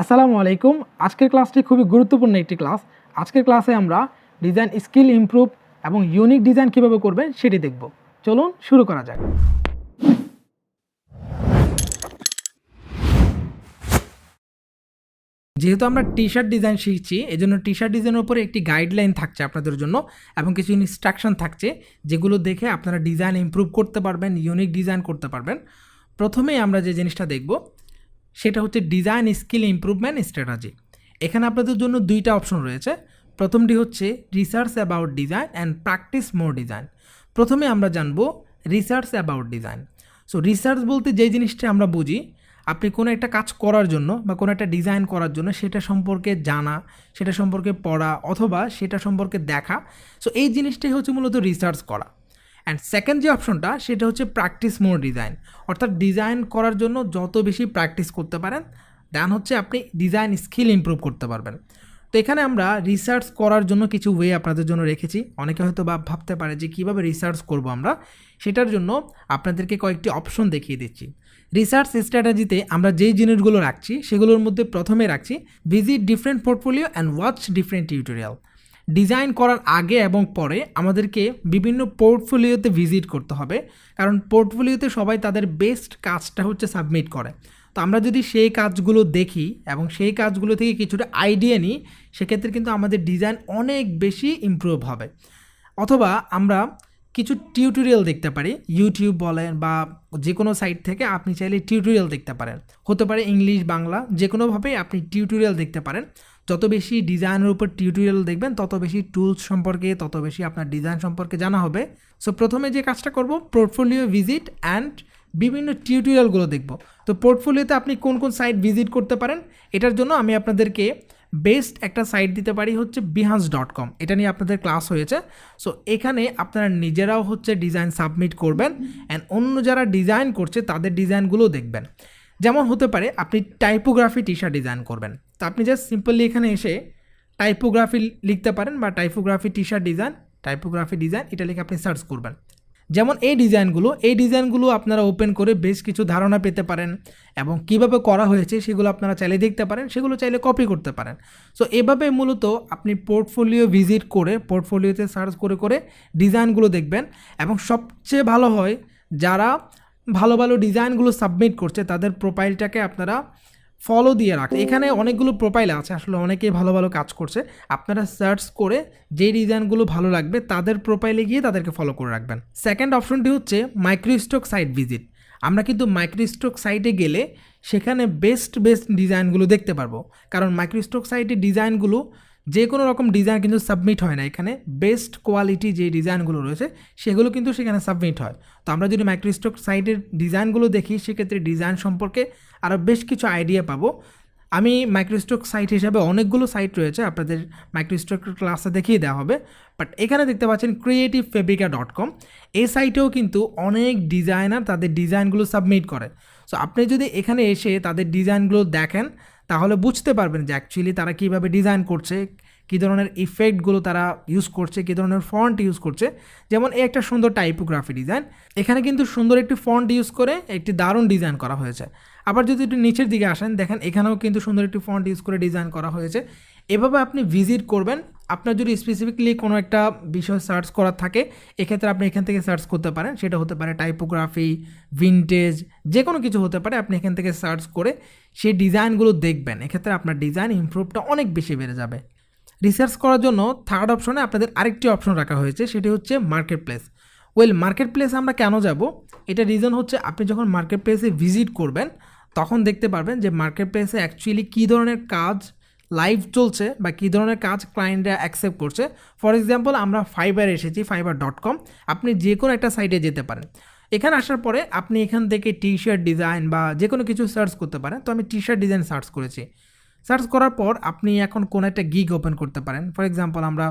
আসসালামু আলাইকুম। আজকের ক্লাসটি খুবই গুরুত্বপূর্ণ একটি ক্লাস। আজকের ক্লাসে আমরা ডিজাইন স্কিল ইমপ্রুভ এবং ইউনিক ডিজাইন কীভাবে করবেন সেটি দেখব। চলুন শুরু করা যাক। যেহেতু আমরা টি শার্ট ডিজাইন শিখছি এই জন্য টি শার্ট ডিজাইনের উপরে একটি গাইডলাইন থাকছে আপনাদের জন্য এবং কিছু ইনস্ট্রাকশন থাকছে যেগুলো দেখে আপনারা ডিজাইন ইমপ্রুভ করতে পারবেন ইউনিক ডিজাইন করতে পারবেন। প্রথমেই আমরা যে জিনিসটা দেখব সেটা হচ্ছে ডিজাইন স্কিল ইমপ্রুভমেন্ট স্ট্র্যাটাজি এখানে আপনাদের জন্য দুইটা অপশন রয়েছে। প্রথমটি হচ্ছে research about design and practice more design প্রথমে আমরা জানব research about design so research বলতে যেই জিনিসটা আমরা বুঝি, আপনি কোনো একটা কাজ করার জন্য বা কোনো একটা ডিজাইন করার জন্য সেটা সম্পর্কে জানা, সেটা সম্পর্কে পড়া অথবা সেটা সম্পর্কে দেখা। সো এই জিনিসটাই হচ্ছে মূলত রিসার্চ করা। অ্যান্ড সেকেন্ড যে অপশনটা সেটা হচ্ছে প্র্যাকটিস মোর ডিজাইন অর্থাৎ ডিজাইন করার জন্য যত বেশি প্র্যাকটিস করতে পারেন দেন হচ্ছে আপনি ডিজাইন স্কিল ইমপ্রুভ করতে পারবেন। তো এখানে আমরা রিসার্চ করার জন্য কিছু ওয়ে আপনাদের জন্য রেখেছি। অনেকে হয়তো বা ভাবতে পারে যে কীভাবে রিসার্চ করব আমরা? সেটার জন্য আপনাদেরকে কয়েকটি অপশন দেখিয়ে দিচ্ছি। রিসার্চ স্ট্র্যাটেজিতে আমরা যেই জিনিসগুলো রাখছি, সেগুলোর মধ্যে প্রথমে রাখছি visit different portfolio and watch different tutorial design করার আগে এবং পরে আমাদেরকে বিভিন্ন পোর্টফোলিওতে ভিজিট করতে হবে। কারণ পোর্টফোলিওতে সবাই তাদের বেস্ট কাজটা হচ্ছে সাবমিট করে। তো আমরা যদি সেই কাজগুলো দেখি এবং সেই কাজগুলো থেকে কিছুটা আইডিয়া নিই, সেক্ষেত্রে কিন্তু আমাদের ডিজাইন অনেক বেশি ইম্প্রুভ হবে। অথবা আমরা কিছু টিউটোরিয়াল দেখতে পারি। ইউটিউব বলেন বা যে কোনো সাইট থেকে আপনি চাইলে টিউটোরিয়াল দেখতে পারেন। হতে পারে ইংলিশ বাংলা যে কোনোভাবে আপনি টিউটোরিয়াল দেখতে পারেন। যত বেশি ডিজাইনের উপর টিউটোরিয়াল দেখবেন, তত বেশি টুলস সম্পর্কে, তত বেশি আপনার ডিজাইন সম্পর্কে জানা হবে। সো প্রথমে যে কাজটা করব পোর্টফোলিও ভিজিট অ্যান্ড বিভিন্ন টিউটোরিয়ালগুলো দেখব। তো পোর্টফোলিওতে আপনি কোন কোন সাইট ভিজিট করতে পারেন? এটার জন্য আমি আপনাদেরকে বেস্ট একটা সাইট দিতে পারি হচ্ছে বিহান্স ডট কম এটা নিয়ে আপনাদের ক্লাস হয়েছে। সো এখানে আপনারা নিজেরাও হচ্ছে ডিজাইন সাবমিট করবেন অ্যান্ড অন্য যারা ডিজাইন করছে, তাদের ডিজাইনগুলো দেখবেন। যেমন হতে পারে, আপনি টাইপোগ্রাফি টি শার্ট ডিজাইন করবেন। তো আপনি জাস্ট সিম্পলি এখানে এসে টাইপোগ্রাফি লিখতে পারেন বা typography T shirt design typography design এটা লিখে আপনি সার্চ করবেন। যেমন এই ডিজাইনগুলো এই ডিজাইনগুলো আপনারা ওপেন করে বেশ কিছু ধারণা পেতে পারেন এবং কীভাবে করা হয়েছে সেগুলো আপনারা চাইলে দেখতে পারেন, সেগুলো চাইলে কপি করতে পারেন। সো এভাবে মূলত আপনি পোর্টফোলিও ভিজিট করে পোর্টফোলিওতে সার্চ করে করে ডিজাইনগুলো দেখবেন এবং সবচেয়ে ভালো হয়, যারা ভালো ভালো ডিজাইনগুলো সাবমিট করছে, তাদের প্রোফাইলটাকে আপনারা ফলো দিয়ে রাখতে এখানে অনেকগুলো প্রোফাইল আছে, আসলে অনেকেই ভালো ভালো কাজ করছে। আপনারা সার্চ করে যে ডিজাইনগুলো ভালো লাগবে, তাদের প্রোফাইলে গিয়ে তাদেরকে ফলো করে রাখবেন। সেকেন্ড অপশনটি হচ্ছে মাইক্রোস্টক সাইট ভিজিট আমরা কিন্তু মাইক্রোস্টক সাইটে গেলে সেখানে বেস্ট বেস্ট ডিজাইনগুলো দেখতে পারব। কারণ মাইক্রোস্টক সাইটে ডিজাইনগুলো যে কোনো রকম ডিজাইন কিন্তু সাবমিট হয় না। এখানে বেস্ট কোয়ালিটি যে ডিজাইনগুলো রয়েছে, সেগুলো কিন্তু সেখানে সাবমিট হয়। তো আমরা যদি মাইক্রোস্টক সাইটের ডিজাইনগুলো দেখি, সেক্ষেত্রে ডিজাইন সম্পর্কে আরও বেশ কিছু আইডিয়া পাবো। আমি মাইক্রোস্টক সাইট হিসাবে অনেকগুলো সাইট রয়েছে, আপনাদের মাইক্রোস্টক ক্লাসে দেখিয়ে দেওয়া হবে। বাট এখানে দেখতে পাচ্ছেন ক্রিয়েটিভ ফেব্রিকা ডট কম এই সাইটেও কিন্তু অনেক ডিজাইনার তাদের ডিজাইনগুলো সাবমিট করে। সো আপনি যদি এখানে এসে তাদের ডিজাইনগুলো দেখেন তাহলে বুঝতে পারবেন যে অ্যাকচুয়ালি তারা কীভাবে ডিজাইন করছে, কী ধরনের ইফেক্টগুলো তারা ইউজ করছে, কী ধরনের ফন্ট ইউজ করছে। যেমন এই একটা সুন্দর টাইপোগ্রাফি ডিজাইন এখানে কিন্তু সুন্দর একটি ফন্ট ইউজ করে একটি দারুণ ডিজাইন করা হয়েছে। আবার যদি একটু নিচের দিকে আসেন, দেখেন এখানেও কিন্তু সুন্দর একটি ফন্ট ইউজ করে ডিজাইন করা হয়েছে। এভাবে আপনি ভিজিট করবেন আপনার যদি স্পেসিফিকলি কোনো একটা বিষয় সার্চ করার থাকে, এক্ষেত্রে আপনি এখান থেকে সার্চ করতে পারেন। সেটা হতে পারে টাইপোগ্রাফি ভিনটেজ যে কোনো কিছু হতে পারে, আপনি এখান থেকে সার্চ করে সেই ডিজাইনগুলো দেখবেন। এক্ষেত্রে আপনার ডিজাইন ইমপ্রুভটা অনেক বেশি বেড়ে যাবে। রিসার্চ করার জন্য থার্ড অপশনে আপনাদের আরেকটি অপশন রাখা হয়েছে, সেটি হচ্ছে মার্কেট প্লেস ওয়েল মার্কেট প্লেসে আমরা কেন যাব? এটা রিজন হচ্ছে আপনি যখন মার্কেট প্লেসে ভিজিট করবেন, তখন দেখতে পারবেন যে মার্কেট প্লেসে অ্যাকচুয়ালি কী ধরনের কাজ লাইভ চলছে বা কী ধরনের কাজ ক্লায়েন্টরা অ্যাকসেপ্ট করছে। ফর এক্সাম্পল আমরা ফাইবার এসেছি ফাইবার ডট কম আপনি যে কোনো একটা সাইটে যেতে পারেন। এখানে আসার পরে আপনি এখান থেকে টি শার্ট ডিজাইন বা যে কোনো কিছু সার্চ করতে পারেন। তো আমি টি শার্ট ডিজাইন সার্চ করেছি। সার্চ করার পর আপনি এখন কোনো একটা গিগ ওপেন করতে পারেন। ফর এক্সাম্পল আমরা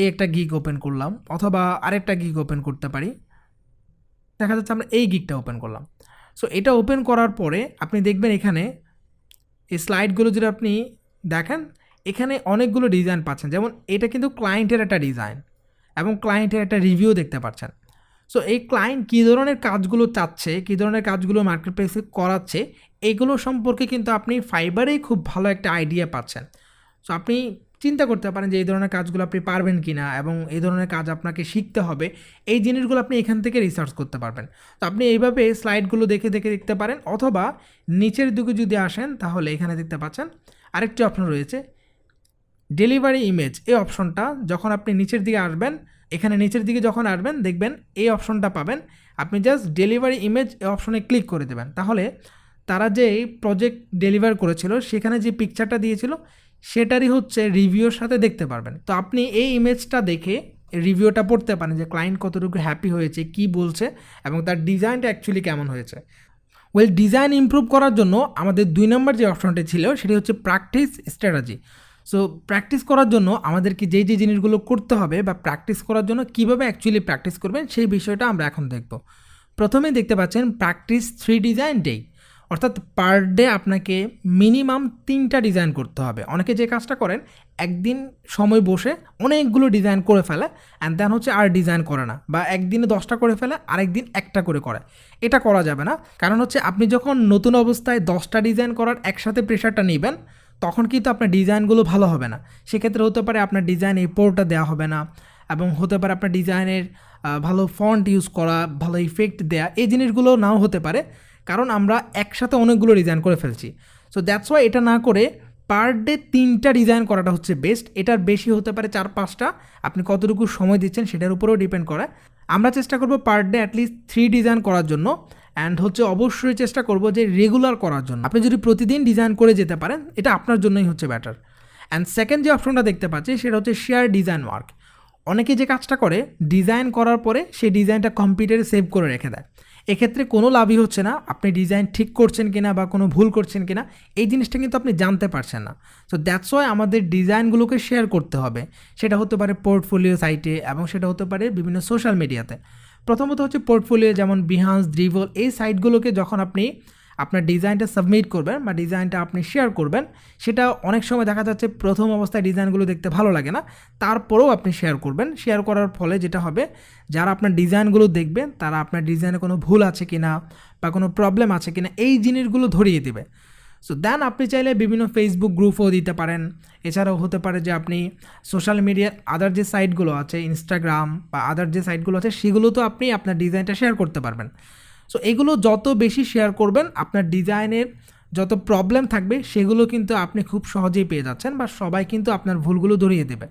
এই একটা গিগ ওপেন করলাম অথবা আরেকটা গিগ ওপেন করতে পারি। দেখা যাচ্ছে আমরা এই গিগটা ওপেন করলাম। সো এটা ওপেন করার পরে আপনি দেখবেন এখানে এই স্লাইডগুলো যদি আপনি দেখেন, এখানে অনেকগুলো ডিজাইন পাচ্ছেন। যেমন এটা কিন্তু ক্লায়েন্টের একটা ডিজাইন এবং ক্লায়েন্টের একটা রিভিউ দেখতে পাচ্ছেন। সো এই ক্লায়েন্ট কী ধরনের কাজগুলো চাচ্ছে, কী ধরনের কাজগুলো মার্কেট প্লেসে করাচ্ছে, এগুলো সম্পর্কে কিন্তু আপনি ফাইবারেই খুব ভালো একটা আইডিয়া পাচ্ছেন। সো আপনি চিন্তা করতে পারেন যে এই ধরনের কাজগুলো আপনি পারবেন কি না এবং এই ধরনের কাজ আপনাকে শিখতে হবে। এই জিনিসগুলো আপনি এখান থেকে রিসার্চ করতে পারবেন। তো আপনি এইভাবে স্লাইডগুলো দেখে দেখে দেখতে পারেন অথবা নিচের দিকে যদি আসেন, তাহলে এখানে দেখতে পাচ্ছেন আরেকটি অপশন রয়েছে। ডেলিভারি ইমেজ এই অপশনটা যখন আপনি নিচের দিকে আসবেন, এখানে নিচের দিকে যখন আসবেন, দেখবেন এই অপশনটা পাবেন। আপনি জাস্ট ডেলিভারি ইমেজ এই অপশনে ক্লিক করে দেবেন। তাহলে তারা যে প্রজেক্ট ডেলিভার করেছিল, সেখানে যে পিকচারটা দিয়েছিল, সেটারই হচ্ছে রিভিউর সাথে দেখতে পারবেন। তো আপনি এই ইমেজটা দেখে রিভিউটা পড়তে পারেন যে ক্লায়েন্ট কতটুকু হ্যাপি হয়েছে, কি বলছে, এবং তার ডিজাইনটা অ্যাকচুয়ালি কেমন হয়েছে। ওয়েল ডিজাইন ইম্প্রুভ করার জন্য আমাদের দুই নম্বর যে অপশনটি ছিল সেটি হচ্ছে প্র্যাকটিস স্ট্র্যাটাজি সো প্র্যাকটিস করার জন্য আমাদেরকে যেই যে জিনিসগুলো করতে হবে বা প্র্যাকটিস করার জন্য কীভাবে অ্যাকচুয়ালি প্র্যাকটিস করবেন সেই বিষয়টা আমরা এখন দেখব। প্রথমেই দেখতে পাচ্ছেন প্র্যাকটিস থ্রি ডিজাইন ডে অর্থাৎ পার ডে আপনাকে মিনিমাম তিনটা ডিজাইন করতে হবে। অনেকে যে কাজটা করেন, একদিন সময় বসে অনেকগুলো ডিজাইন করে ফেলে অ্যান্ড দেন হচ্ছে আর ডিজাইন করে না বা একদিনে দশটা করে ফেলে, আরেকদিন একটা করে করে। এটা করা যাবে না। কারণ হচ্ছে আপনি যখন নতুন অবস্থায় দশটা ডিজাইন করার একসাথে প্রেশারটা নেবেন, তখন কিন্তু আপনার ডিজাইনগুলো ভালো হবে না। সেক্ষেত্রে হতে পারে আপনার ডিজাইন এই পোর্টটা দেওয়া হবে না এবং হতে পারে আপনার ডিজাইনের ভালো ফন্ট ইউজ করা, ভালো ইফেক্ট দেয়া, এই জিনিসগুলো নাও হতে পারে। কারণ আমরা একসাথে অনেকগুলো ডিজাইন করে ফেলছি। সো দ্যাটস ওয়াই এটা না করে পার ডে তিনটা ডিজাইন করাটা হচ্ছে বেস্ট এটার বেশি হতে পারে চার, পাঁচটা। আপনি কতটুকু সময় দিচ্ছেন সেটার উপরেও ডিপেন্ড করে। আমরা চেষ্টা করব per day at least three design করার জন্য। অ্যান্ড হচ্ছে অবশ্যই চেষ্টা করব যে রেগুলার করার জন্য। আপনি যদি প্রতিদিন ডিজাইন করে যেতে পারেন, এটা আপনার জন্যই হচ্ছে ব্যাটার অ্যান্ড সেকেন্ড যে অপশনটা দেখতে পাচ্ছি, সেটা হচ্ছে শেয়ার ডিজাইন ওয়ার্ক অনেকে যে কাজটা করে ডিজাইন করার পরে সেই ডিজাইনটা কম্পিউটারে সেভ করে রেখে দেয়। এক্ষেত্রে কোনো লাভই হচ্ছে না। আপনি ডিজাইন ঠিক করছেন কিনা বা কোনো ভুল করছেন কিনা, এই জিনিসটা কিন্তু আপনি জানতে পারছেন না। সো দ্যাটস ওয়াই আমাদের ডিজাইনগুলোকে শেয়ার করতে হবে। সেটা হতে পারে পোর্টফোলিও সাইটে এবং সেটা হতে পারে বিভিন্ন সোশ্যাল মিডিয়াতে প্রথমত হচ্ছে পোর্টফোলিও যেমন বিহান্স ড্রিভল এই সাইটগুলোকে যখন আপনি আপনার ডিজাইনটা সাবমিট করবেন বা ডিজাইনটা আপনি শেয়ার করবেন, সেটা অনেক সময় দেখা যাচ্ছে প্রথম অবস্থায় ডিজাইনগুলো দেখতে ভালো লাগে না, তারপরেও আপনি শেয়ার করবেন। শেয়ার করার ফলে যেটা হবে, যারা আপনার ডিজাইনগুলো দেখবেন তারা আপনার ডিজাইনে কোনো ভুল আছে কিনা বা কোনো প্রবলেম আছে কি না এই জিনিসগুলো ধরিয়ে দেবে। সো দেন আপনি চাইলে বিভিন্ন ফেসবুক গ্রুপও দিতে পারেন। এছাড়াও হতে পারে যে আপনি সোশ্যাল মিডিয়ার আদার যে সাইটগুলো আছে ইনস্টাগ্রাম বা আদার যে সাইটগুলো আছে সেগুলো তো আপনি আপনার ডিজাইনটা শেয়ার করতে পারবেন। সো এগুলো যত বেশি শেয়ার করবেন, আপনার ডিজাইনের যত প্রবলেম থাকবে, সেগুলো কিন্তু আপনি খুব সহজেই পেয়ে যাচ্ছেন বা সবাই কিন্তু আপনার ভুলগুলো ধরিয়ে দেবে।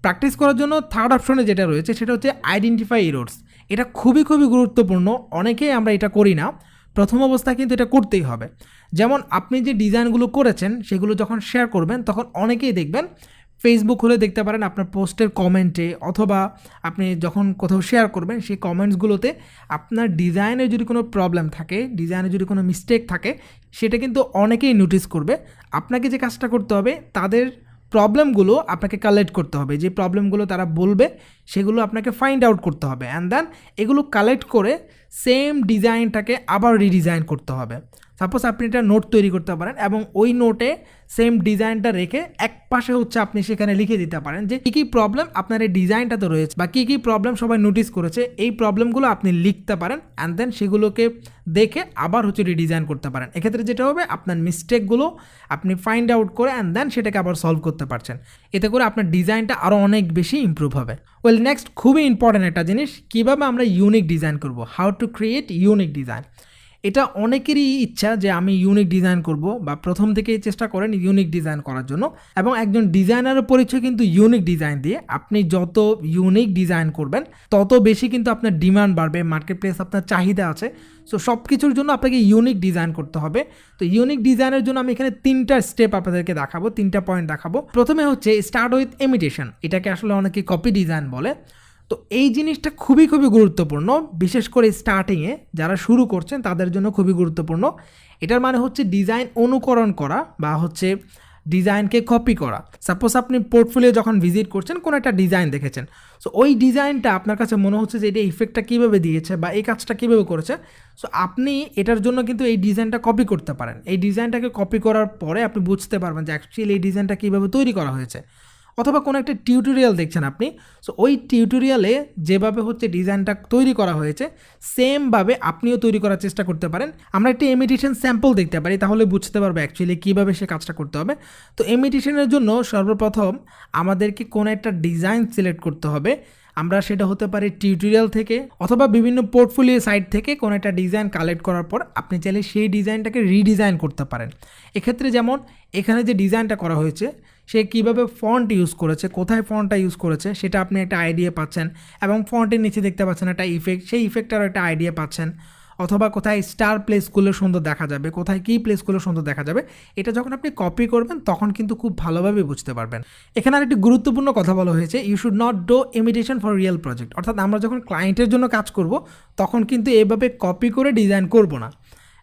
প্র্যাকটিস করার জন্য থার্ড অপশনে যেটা রয়েছে, সেটা হচ্ছে আইডেন্টিফাই এরোর্স এটা খুবই খুবই গুরুত্বপূর্ণ। অনেকেই আমরা এটা করি না। প্রথম অবস্থায় কিন্তু এটা করতেই হবে। যেমন আপনি যে ডিজাইনগুলো করেছেন, সেগুলো যখন শেয়ার করবেন, তখন অনেকেই দেখবেন ফেসবুক হলে দেখতে পারেন আপনার পোস্টের কমেন্টে অথবা আপনি যখন কোথাও শেয়ার করবেন, সেই কমেন্টসগুলোতে আপনার ডিজাইনে যদি কোনো প্রবলেম থাকে ডিজাইনে যদি কোনো মিস্টেক থাকে, সেটা কিন্তু অনেকেই নোটিস করবে। আপনাকে যে কাজটা করতে হবে, তাদের প্রবলেমগুলো আপনাকে কালেক্ট করতে হবে। যে প্রবলেমগুলো তারা বলবে, সেগুলো আপনাকে ফাইন্ড আউট করতে হবে। অ্যান্ড দেন এগুলো কালেক্ট করে সেম ডিজাইনটাকে আবার রিডিজাইন করতে হবে। সাপোজ আপনি একটা নোট তৈরি করতে পারেন এবং ওই নোটে সেম ডিজাইনটা রেখে এক পাশে হচ্ছে আপনি সেখানে লিখে দিতে পারেন যে কী কী প্রবলেম আপনার এই ডিজাইনটাতে রয়েছে বা কী কী প্রবলেম সবাই নোটিস করেছে। এই প্রবলেমগুলো আপনি লিখতে পারেন অ্যান্ড দেন সেগুলোকে দেখে আবার হচ্ছে রিডিজাইন করতে পারেন। এক্ষেত্রে যেটা হবে আপনার মিস্টেকগুলো আপনি ফাইন্ড আউট করে অ্যান্ড দেন সেটাকে আবার সলভ করতে পারছেন। এতে করে আপনার ডিজাইনটা আরও অনেক বেশি ইম্প্রুভ হবে। ওয়েল নেক্সট খুবই ইম্পর্ট্যান্ট একটা জিনিস, কীভাবে আমরা ইউনিক ডিজাইন করব? How to create unique design এটা অনেকেরই ইচ্ছা যে আমি ইউনিক ডিজাইন করব বা প্রথম থেকেই চেষ্টা করেন ইউনিক ডিজাইন করার জন্য এবং একজন ডিজাইনারের পরিচয় কিন্তু ইউনিক ডিজাইন দিয়ে আপনি যত ইউনিক ডিজাইন করবেন, তত বেশি কিন্তু আপনার ডিমান্ড বাড়বে মার্কেট প্লেস আপনার চাহিদা আছে। সো সব কিছুর জন্য আপনাকে ইউনিক ডিজাইন করতে হবে। তো ইউনিক ডিজাইনের জন্য আমি এখানে তিনটা স্টেপ আপনাদেরকে দেখাবো, তিনটা পয়েন্ট দেখাবো। প্রথমে হচ্ছে স্টার্ট উইথ ইমিটেশন এটাকে আসলে অনেকে কপি ডিজাইন বলে। তো এই জিনিসটা খুবই খুবই গুরুত্বপূর্ণ, বিশেষ করে স্টার্টিংয়ে যারা শুরু করছেন তাদের জন্য খুবই গুরুত্বপূর্ণ। এটার মানে হচ্ছে ডিজাইন অনুকরণ করা বা হচ্ছে ডিজাইনকে কপি করা। সাপোজ আপনি পোর্টফোলিও যখন ভিজিট করছেন, কোনো একটা ডিজাইন দেখেছেন। সো ওই ডিজাইনটা আপনার কাছে মনে হচ্ছে যে এটা ইফেক্টটা কীভাবে দিয়েছে বা এই কাজটা কীভাবে করেছে? সো আপনি এটার জন্য কিন্তু এই ডিজাইনটা কপি করতে পারেন। এই ডিজাইনটাকে কপি করার পরে আপনি বুঝতে পারবেন যে অ্যাকচুয়ালি এই ডিজাইনটা কীভাবে তৈরি করা হয়েছে। অথবা কোনো একটা টিউটোরিয়াল দেখছেন আপনি সো ওই টিউটোরিয়ালে যেভাবে হচ্ছে ডিজাইনটা তৈরি করা হয়েছে সেমভাবে আপনিও তৈরি করার চেষ্টা করতে পারেন। আমরা একটি ইমিটেশন স্যাম্পল দেখতে পারি, তাহলে বুঝতে পারব অ্যাকচুয়ালি কীভাবে সে কাজটা করতে হবে। তো ইমিটেশনের জন্য সর্বপ্রথম আমাদেরকে কোনো একটা ডিজাইন সিলেক্ট করতে হবে। আমরা সেটা হতে পারে টিউটোরিয়াল থেকে অথবা বিভিন্ন পোর্টফোলিও সাইট থেকে কোনো একটা ডিজাইন কালেক্ট করার পর আপনি চাইলে সেই ডিজাইনটাকে রিডিজাইন করতে পারেন। এক্ষেত্রে যেমন এখানে যে ডিজাইনটা করা হয়েছে সে কীভাবে ফন্ট ইউজ করেছে, কোথায় ফন্টটা ইউজ করেছে, সেটা আপনি একটা আইডিয়া পাচ্ছেন এবং ফন্টের নিচে দেখতে পাচ্ছেন একটা ইফেক্ট সেই ইফেক্টটারও একটা আইডিয়া পাচ্ছেন। অথবা কোথায় স্টার প্লেসগুলো সুন্দর দেখা যাবে, কোথায় কী প্লেসগুলো সুন্দর দেখা যাবে, এটা যখন আপনি কপি করবেন, তখন কিন্তু খুব ভালোভাবে বুঝতে পারবেন। এখানে আরেকটি গুরুত্বপূর্ণ কথা বলা হয়েছে you should not do imitation for real project অর্থাৎ আমরা যখন ক্লায়েন্টের জন্য কাজ করব, তখন কিন্তু এভাবে কপি করে ডিজাইন করব না।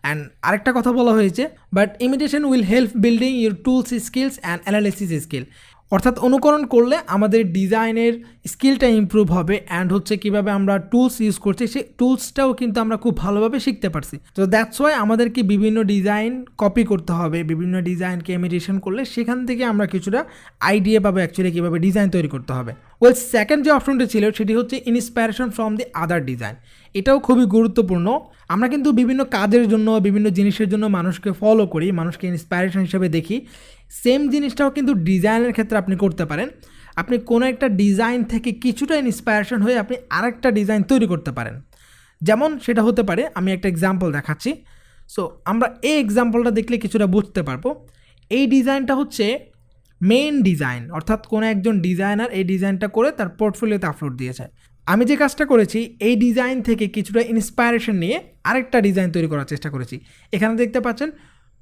অ্যান্ড আরেকটা কথা বলা হয়েছে but imitation will help building your tools skills and analysis skill অর্থাৎ অনুকরণ করলে আমাদের ডিজাইনের স্কিলটা ইমপ্রুভ হবে অ্যান্ড হচ্ছে কীভাবে আমরা টুলস ইউজ করছি সেই টুলসটাও কিন্তু আমরা খুব ভালোভাবে শিখতে পারছি। তো দ্যাটস ওয়াই আমাদেরকে বিভিন্ন ডিজাইন কপি করতে হবে, বিভিন্ন ডিজাইনকে ইমিটেশন করলে সেখান থেকে আমরা কিছুটা আইডিয়া পাবো অ্যাকচুয়ালি কীভাবে ডিজাইন তৈরি করতে হবে। ওয়েল সেকেন্ড যে অপশনটি ছিল, সেটি হচ্ছে inspiration from the other design এটাও খুবই গুরুত্বপূর্ণ। আমরা কিন্তু বিভিন্ন কাজের জন্য, বিভিন্ন জিনিসের জন্য মানুষকে ফলো করি, মানুষকে ইন্সপায়ারেশন হিসেবে দেখি। সেম জিনিসটাও কিন্তু ডিজাইনের ক্ষেত্রে আপনি করতে পারেন। আপনি কোনো একটা ডিজাইন থেকে কিছুটা ইন্সপায়ারেশন হয়ে আপনি আরেকটা ডিজাইন তৈরি করতে পারেন। যেমন সেটা হতে পারে, আমি একটা এক্সাম্পল দেখাচ্ছি। সো আমরা এই এক্সাম্পলটা দেখলে কিছুটা বুঝতে পারব। এই ডিজাইনটা হচ্ছে মেইন ডিজাইন অর্থাৎ কোনো একজন ডিজাইনার এই ডিজাইনটা করে তার পোর্টফোলিওতে আপলোড দিয়েছে। আমি যে কাজটা করেছি, এই ডিজাইন থেকে কিছুটা ইন্সপায়ারেশন নিয়ে আরেকটা ডিজাইন তৈরি করার চেষ্টা করেছি। এখানে দেখতে পাচ্ছেন,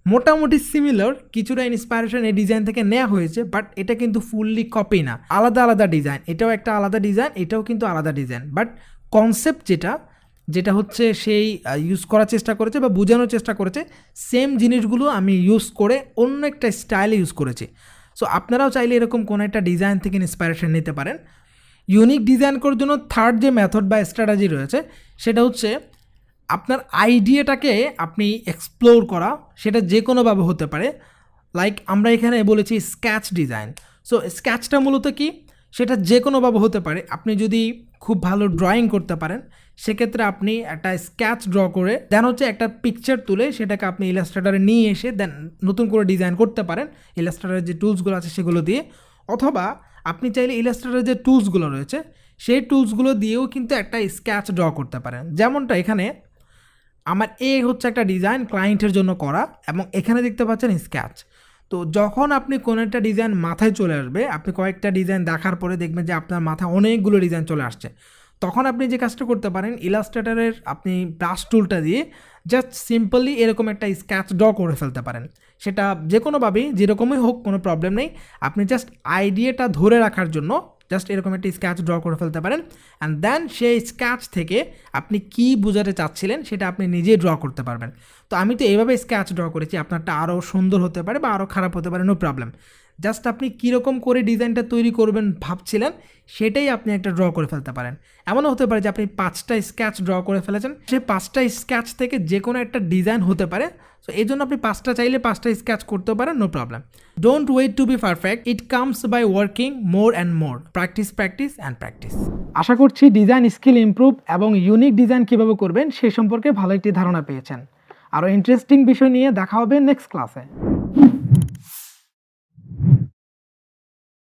মোটামুটি সিমিলার কিছুটা ইন্সপায়ারেশন এই ডিজাইন থেকে নেওয়া হয়েছে বাট এটা কিন্তু ফুললি কপি না। আলাদা আলাদা ডিজাইন এটাও একটা আলাদা ডিজাইন এটাও কিন্তু আলাদা ডিজাইন বাট কনসেপ্ট যেটা যেটা হচ্ছে সেই ইউজ করার চেষ্টা করেছে বা বোঝানোর চেষ্টা করেছে সেম জিনিসগুলো আমি ইউজ করে অন্য একটা স্টাইলে ইউজ করেছি। সো আপনারাও চাইলে এরকম কোনো একটা ডিজাইন থেকে ইন্সপায়ারেশন নিতে পারেন। ইউনিক ডিজাইন করার জন্য থার্ড যে মেথড বা স্ট্র্যাটাজি রয়েছে, সেটা হচ্ছে আপনার আইডিয়াটাকে আপনি এক্সপ্লোর করা, সেটা যে কোনোভাবে হতে পারে। লাইক আমরা এখানে বলেছি স্ক্যাচ ডিজাইন সো স্ক্যাচটা মূলত কি? সেটা যে কোনোভাবে হতে পারে। আপনি যদি খুব ভালো ড্রয়িং করতে পারেন, সেক্ষেত্রে আপনি একটা স্ক্যাচ ড্র করে দেন হচ্ছে একটা পিকচার তুলে সেটাকে আপনি ইলাস্ট্রেটারে নিয়ে এসে দেন, নতুন করে ডিজাইন করতে পারেন ইলাস্ট্রেটারের যে টুলসগুলো আছে সেগুলো দিয়ে। অথবা আপনি চাইলে ইলাস্ট্রেটারের যে টুলসগুলো রয়েছে, সেই টুলসগুলো দিয়েও কিন্তু একটা স্ক্যাচ ড্র করতে পারেন। যেমনটা এখানে আমার এ হচ্ছে একটা ডিজাইন ক্লায়েন্টের জন্য করা এবং এখানে দেখতে পাচ্ছেন স্ক্যাচ তো যখন আপনি কোনো একটা ডিজাইন মাথায় চলে আসবে, আপনি কয়েকটা ডিজাইন দেখার পরে দেখবেন যে আপনার মাথায় অনেকগুলো ডিজাইন চলে আসছে। তখন আপনি যে কাজটা করতে পারেন ইলাস্ট্রেটারের আপনি ব্রাশ টুলটা দিয়ে জাস্ট সিম্পলি এরকম একটা স্ক্যাচ ড্র করে ফেলতে পারেন। সেটা যে কোনোভাবেই যেরকমই হোক, কোনো প্রবলেম নেই। আপনি জাস্ট আইডিয়াটা ধরে রাখার জন্য জাস্ট এরকম একটা স্ক্যাচ ড্র করে ফেলতে পারেন। অ্যান্ড দেন সেই স্ক্যাচ থেকে আপনি কি বোঝাতে চাচ্ছিলেন সেটা আপনি নিজেই ড্র করতে পারবেন। তো আমি তো এইভাবে স্ক্যাচ ড্র করেছি, আপনারটা আরও সুন্দর হতে পারে বা আরও খারাপ হতে পারে নো প্রবলেম জাস্ট আপনি কীরকম করে ডিজাইনটা তৈরি করবেন ভাবছিলেন, সেটাই আপনি একটা ড্র করে ফেলতে পারেন। এমনও হতে পারে যে আপনি পাঁচটা স্ক্যাচ ড্র করে ফেলেছেন সেই পাঁচটা স্ক্যাচ থেকে যে কোনো একটা ডিজাইন হতে পারে। সো এই জন্য আপনি পাঁচটা চাইলে পাঁচটা স্ক্যাচ করতে পারেন no problem don't wait to be perfect it comes by working more and more practice practice and practice আশা করছি ডিজাইন স্কিল ইম্প্রুভ এবং ইউনিক ডিজাইন কীভাবে করবেন, সে সম্পর্কে ভালো একটি ধারণা পেয়েছেন। আরও ইন্টারেস্টিং বিষয় নিয়ে দেখা হবে নেক্সট ক্লাসে